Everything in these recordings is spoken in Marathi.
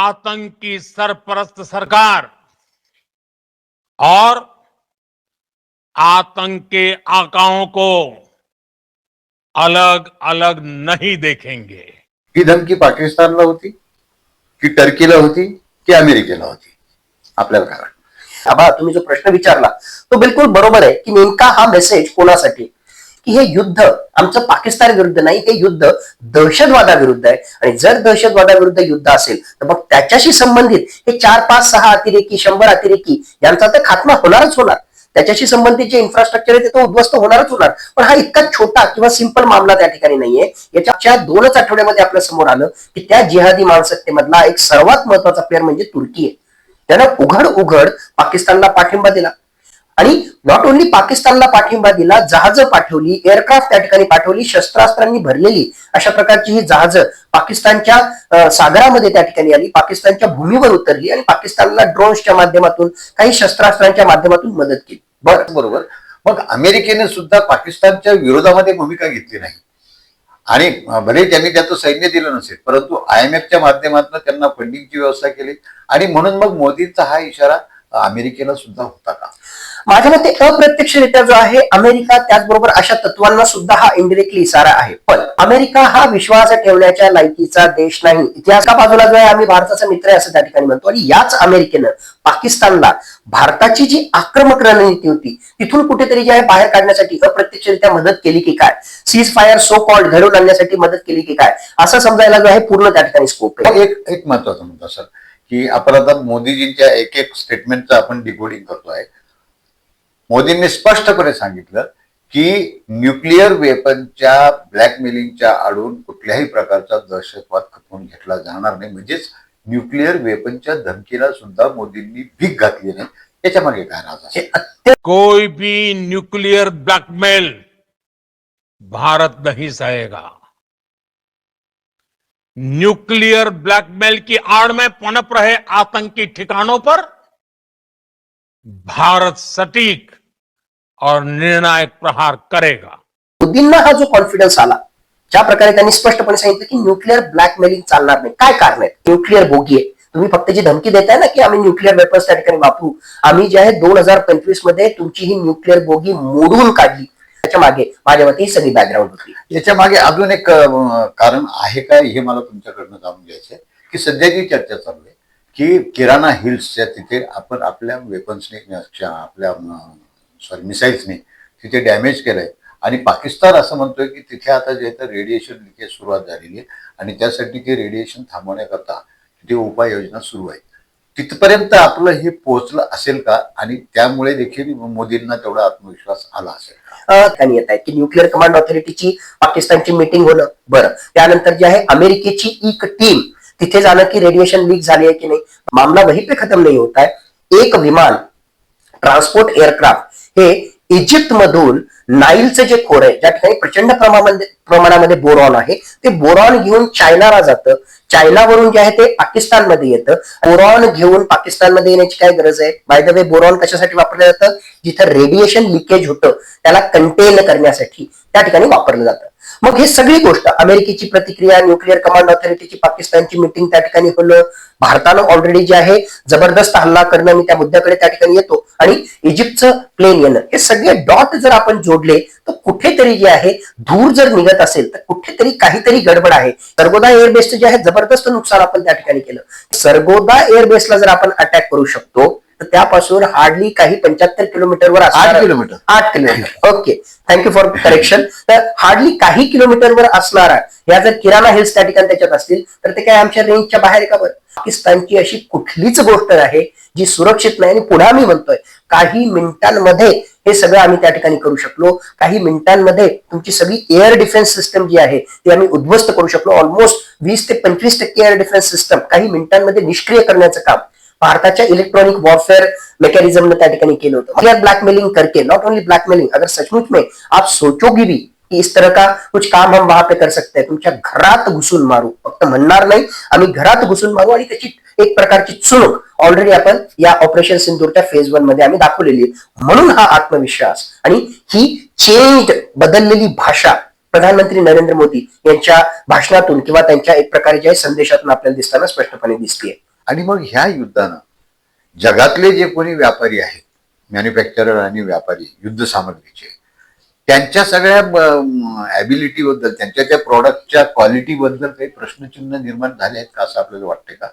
आतंक की सरपरस्त सरकार और आतंक के आकाओं को अलग अलग नहीं देखेंगे। ही धमकी पाकिस्तानला होती, की टर्कीला होती, की अमेरिकेला होती, आपल्याला काय वाटतं? तुम्ही जो प्रश्न विचारला तो बिलकुल बरोबर आहे, की नेमका हा मेसेज कोणासाठी? की हे युद्ध आमचं पाकिस्तान विरुद्ध नाही हे युद्ध दहशतवादाविरुद्ध आहे. आणि जर दहशतवादाविरुद्ध युद्ध असेल तर मग त्याच्याशी संबंधित हे चार पाच सहा अतिरेकी शंभर अतिरेकी यांचा तर खात्मा होणारच होणार. त्याच्याशी संबंधित जे इन्फ्रास्ट्रक्चर आहे ते तो उद्ध्वस्त होणारच होणार. पण हा इतका छोटा किंवा सिंपल मामला त्या ठिकाणी नाहीये. याच्या दोनच आठवड्यामध्ये आपल्यासमोर आलं की त्या जिहादी मानसिकतेमधला एक सर्वात महत्त्वाचा प्लेअर म्हणजे तुर्की आहे. त्यानं उघड उघड पाकिस्तानला पाठिंबा दिला. आणि नॉट ओन्ली पाकिस्तानला पाठिंबा दिला जहाजं पाठवली एअरक्राफ्ट त्या ठिकाणी पाठवली शस्त्रास्त्रांनी भरलेली अशा प्रकारची ही जहाजं पाकिस्तानच्या सागरामध्ये त्या ठिकाणी आली पाकिस्तानच्या भूमीवर उतरली आणि पाकिस्तानला ड्रोन्सच्या माध्यमातून काही शस्त्रास्त्रांच्या माध्यमातून मदत केली. बरं बरोबर. मग अमेरिकेने सुद्धा पाकिस्तानच्या विरोधामध्ये भूमिका घेतली नाही. आणि भले त्यांनी त्याचं सैन्य दिलं नसेल परंतु आय एम एफच्या माध्यमातून त्यांना फंडिंगची व्यवस्था केली. आणि म्हणून मग मोदींचा हा इशारा अमेरिकेला सुद्धा होता का? माझ्या मते अप्रत्यक्षरित्या जो आहे अमेरिका त्याचबरोबर अशा तत्वांना सुद्धा हा इनडिरेक्टली इशारा आहे. पण अमेरिका हा विश्वास ठेवण्याच्या लायकीचा देश नाही. इतिहासा बाजूला जो आहे आम्ही भारताचा मित्र आहे असं त्या ठिकाणी म्हणतो. आणि याच अमेरिकेनं पाकिस्तानला भारताची जी आक्रमक रणनीती होती तिथून कुठेतरी जी आहे बाहेर काढण्यासाठी अप्रत्यक्षरित्या मदत केली की काय? सीज फायर सो कॉल्ड घडवून आणण्यासाठी मदत केली की काय? असं समजायला जो आहे पूर्ण त्या ठिकाणी स्कोप आहे. एक एक महत्त्वाचा मुद्दा सर की आपण आता मोदीजींच्या एक एक स्टेटमेंटचं आपण डिकोडिंग करतोय. मोदींनी स्पष्टपणे सांगितलं की न्यूक्लिअर वेपनच्या ब्लॅकमेलिंगच्या आडून कुठल्याही प्रकारचा दहशतवाद खपवून घेतला जाणार नाही. म्हणजेच न्यूक्लिअर वेपनच्या धमकीला सुद्धा मोदींनी भीक घातली नाही. याच्या मागे काय राज हे कोई भी न्यूक्लियर ब्लैकमेल भारत नहीं सहेगा न्यूक्लियर ब्लैकमेल की आड़ में पनप रहे आतंकी ठिकानों पर भारत सटीक और निर्णायक प्रहार करेगा। मोदींना हा जो कॉन्फिडन्स आला ज्या प्रकारे त्यांनी स्पष्टपणे सांगितलं की न्यूक्लिअर ब्लॅकमेलिंग चालणार नाही. काय कारण आहे? न्यूक्लिअर बोगी आहे. तुम्ही फक्त जी धमकी देताय ना की आम्ही न्यूक्लिअर वेपन्स त्या ठिकाणी वापरू. आम्ही जे आहे दोन हजार पंचवीसमध्ये तुमची ही न्यूक्लिअर बोगी मोडून काढली. त्याच्यामागे माझ्या मते ही सगळी बॅकग्राऊंड होती. याच्या मागे अजून एक अं, कारण आहे का? हे मला तुमच्याकडनं जाणून घ्यायचं आहे की सध्या जी चर्चा चालू आहे की किराणा हिल्सच्या तिथे आपण आपल्या वेपन्सने आपल्या सॉरी मिसाईल्सने तिथे डॅमेज केलंय. आणि पाकिस्तान असं म्हणतोय की तिथे आता जे तर रेडिएशन लिकेज सुरुवात झालेली आहे आणि त्यासाठी ते रेडिएशन थांबवण्याकरता तिथे उपाययोजना सुरू आहेत तिथपर्यंत आपलं हे पोहोचलं असेल का? आणि त्यामुळे देखील मोदींना तेवढा आत्मविश्वास आला असेल त्यांनी येत आहे की न्यूक्लिअर कमांड ऑथॉरिटीची पाकिस्तानची मीटिंग होणं बरं. त्यानंतर जे आहे अमेरिकेची एक टीम तिथे जाणं की रेडिएशन लीक झाली आहे की नाही? मामला वही पे खतम नाही होत आहे. एक विमान ट्रान्सपोर्ट एअरक्राफ्ट हे इजिप्त मधून नाईलचं जे खोर आहे ज्या ठिकाणी प्रचंड प्रमाणामध्ये प्रमाणामध्ये बोरॉन आहे ते बोरॉन घेऊन चायनाला जातं. चायनावरून जे आहे ते पाकिस्तानमध्ये येतं. बोरॉन घेऊन पाकिस्तानमध्ये येण्याची काय गरज आहे? बाय द वे बोरॉन कशासाठी वापरलं जातं? जिथं रेडिएशन लिकेज होतं त्याला कंटेन करण्यासाठी त्या ठिकाणी वापरलं जातं. मग हे सगळी गोष्ट अमेरिकेची प्रतिक्रिया न्यूक्लिअर कमांड ऑथॉरिटीची पाकिस्तानची मिटिंग त्या ठिकाणी होणं भारतानं ऑलरेडी जे आहे जबरदस्त हल्ला करणं मी त्या मुद्द्याकडे त्या ठिकाणी येतो. आणि इजिप्तचं प्लेन येणं हे सगळे डॉट जर आपण जोडले तर कुठेतरी जे आहे धूर जर निघत असेल तर कुठेतरी काहीतरी गडबड आहे. सर्गोदा एअरबेसचं जे आहे जबरदस्त नुकसान आपण त्या ठिकाणी केलं. सरगोदा एअरबेसला जर आपण अटॅक करू शकतो तर त्यापासून हार्डली काही पंच्याहत्तर किलोमीटरवर आठ किलोमीटर. आठ kilometre. Okay thank you for correction तर हार्डली काही किलोमीटरवर असणारा या जर किराणा हिल्स त्या ठिकाणी त्याच्यात असतील तर ते काय आमच्या रेंजच्या बाहेर का बरं? पाकिस्तानची अशी कुठलीच गोष्ट आहे जी सुरक्षित नाही आणि पुढे आम्ही म्हणतोय. काही मिनिटांमध्ये हे सगळं आम्ही त्या ठिकाणी करू शकलो. काही मिनिटांमध्ये तुमची सगळी एअर डिफेन्स सिस्टम जी आहे ती आम्ही उद्ध्वस्त करू शकलो. ऑलमोस्ट वीस ते पंचवीस टक्के एअर डिफेन्स सिस्टम काही मिनिटांमध्ये निष्क्रिय करण्याचं काम. भारताच्या इलेक्ट्रॉनिक वॉरफेअर मेकॅनिझम ने त्या ठिकाणी केलं होतं. यार ब्लैकमेलिंग करके नॉट ओनली ब्लैकमेलिंग अगर सचमुच में आप सोचोगे भी कि इस तरह का कुछ काम हम वहां पे कर सकते हैं तुमच्या घरात घुसून मारू. फक्त म्हणणार नाही आम्ही घरात घुसून मारू आणि त्याची एक प्रकारची चुणूक ऑलरेडी आपण या ऑपरेशन सिंदूरच्या फेज वनमध्ये आम्ही दाखवलेली आहे. म्हणून हा आत्मविश्वास आणि ही चेंज बदललेली भाषा प्रधानमंत्री नरेंद्र मोदी यांच्या भाषणातून किंवा त्यांच्या एक प्रकारे ज्या संदेशातून आपल्याला दिसताना स्पष्टपणे दिसते आणि मग ह्या युद्धानं जगातले जे कोणी व्यापारी आहेत मॅन्युफॅक्चरर आणि व्यापारी युद्ध सामग्रीचे त्यांच्या सगळ्या ॲबिलिटीबद्दल त्यांच्या त्या प्रॉडक्टच्या क्वालिटी बद्दल काही प्रश्नचिन्ह निर्माण झाले आहेत का असं आपल्याला वाटते का?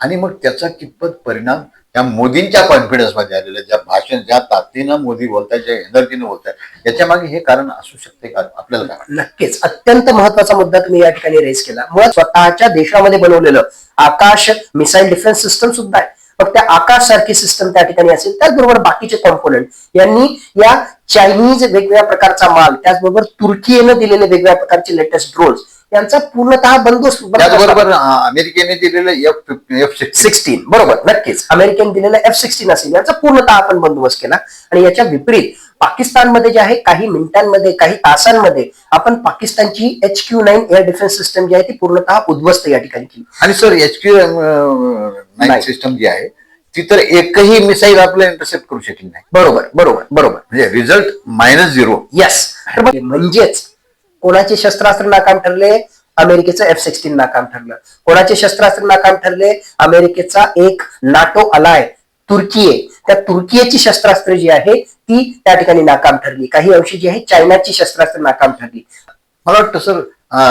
आणि मग त्याचा कितपत परिणाम त्या मोदींच्या कॉन्फिडन्समध्ये आलेलं ज्या भाषण ज्या ताकदीनं मोदी बोलतात ज्या एनर्जीनं बोलतायत याच्या मागे हे कारण असू शकते का? आपल्याला नक्कीच. अत्यंत महत्त्वाचा मुद्दा तुम्ही या ठिकाणी रेस केला. मुळात स्वतःच्या देशामध्ये बनवलेलं आकाश मिसाईल डिफेन्स सिस्टम सुद्धा आहे. मग त्या आकाश सारखी सिस्टम त्या ठिकाणी असेल त्याचबरोबर बाकीचे कॉम्पोनंट यांनी या चायनीज वेगवेगळ्या प्रकारचा माल त्याचबरोबर तुर्कीनं दिलेले वेगवेगळ्या प्रकारचे लेटेस्ट ड्रोन्स यांचा पूर्णतः बंदोबस्त त्याचबरोबर अमेरिकेने दिलेलं एफ एफ सिक्स सिक्स्टीन बरोबर नक्कीच. अमेरिकन दिलेलं एफ सिक्स्टीन असेल याचा पूर्णतः आपण बंदोबस्त केला. आणि याच्या विपरीत पाकिस्तानमध्ये जे आहे काही मिनिटांमध्ये काही तासांमध्ये आपण पाकिस्तानची H Q nine air defence system जी आहे ती पूर्णतः उद्ध्वस्त या ठिकाणी केली. आणि sir H Q nine. System जी आहे ती तर एकही मिसाईल आपल्याला इंटरसेप्ट करू शकली नाही. बरोबर बरोबर बरोबर. म्हणजे रिझल्ट मायनस झिरो येस म्हणजेच कोणाचे शस्त्रास्त्र नाकाम ठरले? अमेरिकेचं एफ सिक्स्टीन नाकाम ठरलं. कोणाचे शस्त्रास्त्र नाकाम ठरले? अमेरिकेचा एक नाटो अलाय तुर्की त्या तुर्कीची शस्त्रास्त्र जी आहे ती त्या ठिकाणी नाकाम ठरली. काही अंशी जी आहे चायनाची शस्त्रास्त्र नाकाम ठरली. मला वाटतं सर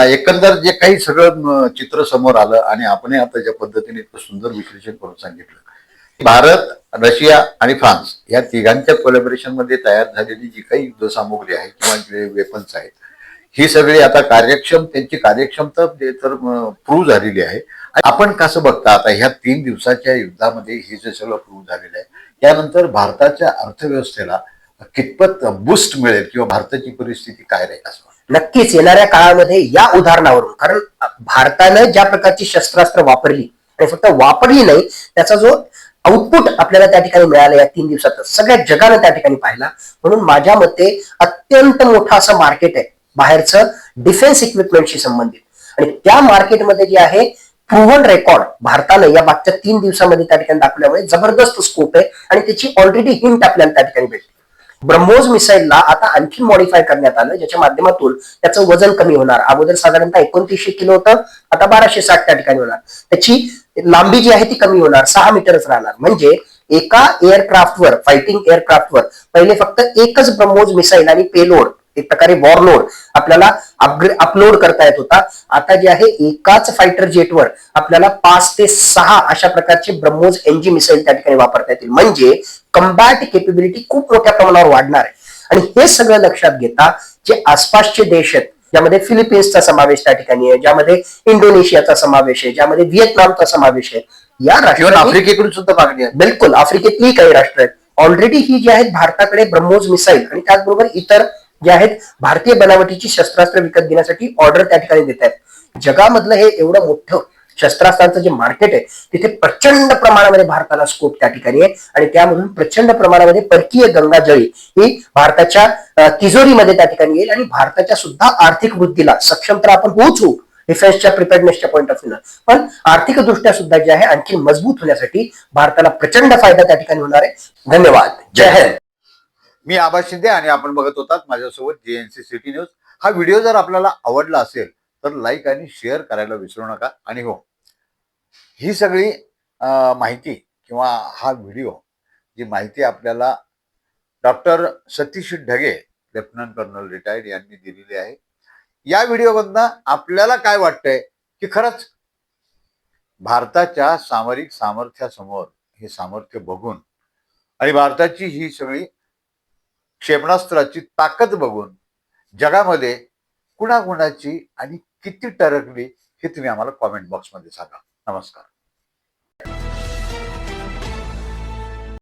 एकंदर जे काही सगळं चित्र समोर आलं आणि आपण आता ज्या पद्धतीने इतकं सुंदर विश्लेषण करून सांगितलं भारत रशिया आणि फ्रान्स या तिघांच्या कोलॅबरेशनमध्ये तयार झालेली जी काही युद्ध सामुग्री आहे किंवा जे वेपन्स आहेत ही सगळी आता कार्यक्षम त्यांची कार्यक्षमता ते तर प्रूव्ह झालेली आहे. आपण कसं बघता आता ह्या तीन दिवसाच्या युद्धामध्ये हे जे सगळं प्रूव्ह झालेलं आहे त्यानंतर भारताच्या अर्थव्यवस्थेला कितपत बुस्ट मिळेल किंवा भारताची परिस्थिती काय राहील असं नक्कीच येणाऱ्या काळामध्ये या उदाहरणावरून कारण भारतानं ज्या प्रकारची शस्त्रास्त्र वापरली आणि फक्त वापरली नाही त्याचा जो आउटपुट आपल्याला त्या ठिकाणी मिळाला या तीन दिवसात सगळ्या जगानं त्या ठिकाणी पाहिला. म्हणून माझ्या मते अत्यंत मोठं असं मार्केट आहे. बाहेरचं डिफेन्स इक्विपमेंटशी संबंधित. आणि त्या मार्केटमध्ये जे आहे प्रूव्हन रेकॉर्ड भारतानं या मागच्या तीन दिवसामध्ये त्या ठिकाणी दाखवल्यामुळे जबरदस्त स्कोप आहे आणि त्याची ऑलरेडी हिंट आपल्याला त्या ठिकाणी भेटते. ब्रह्मोस मिसाईलला आता आणखी मॉडिफाय करण्यात आलं ज्याच्या माध्यमातून त्याचं वजन कमी होणार. अगोदर साधारणतः एकोणतीसशे किलो होतं आता बाराशे साठ त्या ठिकाणी होणार. त्याची लांबी जी आहे ती कमी होणार सहा मीटरच राहणार. म्हणजे एका एअरक्राफ्टवर फायटिंग एअरक्राफ्टवर पहिले फक्त एकच ब्रह्मोस मिसाईल आणि पेलोड एक प्रकारे वॉरलोड आपल्याला अपलोड करता येत होता. आता जे आहे एकाच फायटर जेटवर आपल्याला पाच ते सहा अशा प्रकारचे ब्रह्मोस एनजी मिसाईल त्या ठिकाणी वापरता येतील. म्हणजे कम्बॅट केपेबिलिटी खूप मोठ्या प्रमाणावर वाढणार आहे. आणि हे सगळं लक्षात घेता जे आसपासचे देश आहेत ज्यामध्ये फिलिपिन्सचा समावेश त्या ठिकाणी आहे ज्यामध्ये इंडोनेशियाचा समावेश आहे ज्यामध्ये व्हिएतनामचा समावेश आहे या राष्ट्रांनी आफ्रिकेकडून सुद्धा मागणी आहे. बिलकुल आफ्रिकेतली काही राष्ट्र आहेत. ऑलरेडी ही जी आहेत भारताकडे ब्रह्मोस मिसाईल आणि त्याचबरोबर इतर जे आहेत भारतीय बनावटीची शस्त्रास्त्र विकत घेण्यासाठी ऑर्डर त्या ठिकाणी देत आहेत. जगामधलं हे एवढं मोठं शस्त्रास्त्रांचं जे मार्केट आहे तिथे प्रचंड प्रमाणामध्ये भारताला स्कोप त्या ठिकाणी आहे. आणि त्यामधून प्रचंड प्रमाणामध्ये परकीय गंगाजळी ही भारताच्या तिजोरीमध्ये त्या ठिकाणी येईल आणि भारताच्या सुद्धा आर्थिक वृद्धीला सक्षम तर आपण होऊच होऊ डिफेन्सच्या प्रिपेअरनेसच्या पॉईंट ऑफ व्ह्यू पण आर्थिक दृष्ट्या सुद्धा जे आहे आणखी मजबूत होण्यासाठी भारताला प्रचंड फायदा त्या ठिकाणी होणार आहे. धन्यवाद. जय हिंद. मी आबा शिंदे आणि आपण बघत होतात माझ्यासोबत J N C city news हा व्हिडिओ जर आपल्याला आवडला असेल तर लाईक आणि शेअर करायला विसरू नका. आणि हो ही सगळी माहिती किंवा हा व्हिडिओ जी माहिती आपल्याला doctor Satish Dhage lieutenant colonel retired यांनी दिलेली आहे या व्हिडिओमधनं आपल्याला काय वाटतंय? की खरंच भारताच्या सामरिक सामर्थ्यासमोर हे सामर्थ्य बघून आणि भारताची ही सगळी क्षेपणास्त्राची ताकद बघून जगामध्ये कुणाकुणाची आणि किती टरकली हे तुम्ही आम्हाला कॉमेंट बॉक्समध्ये सांगा. नमस्कार.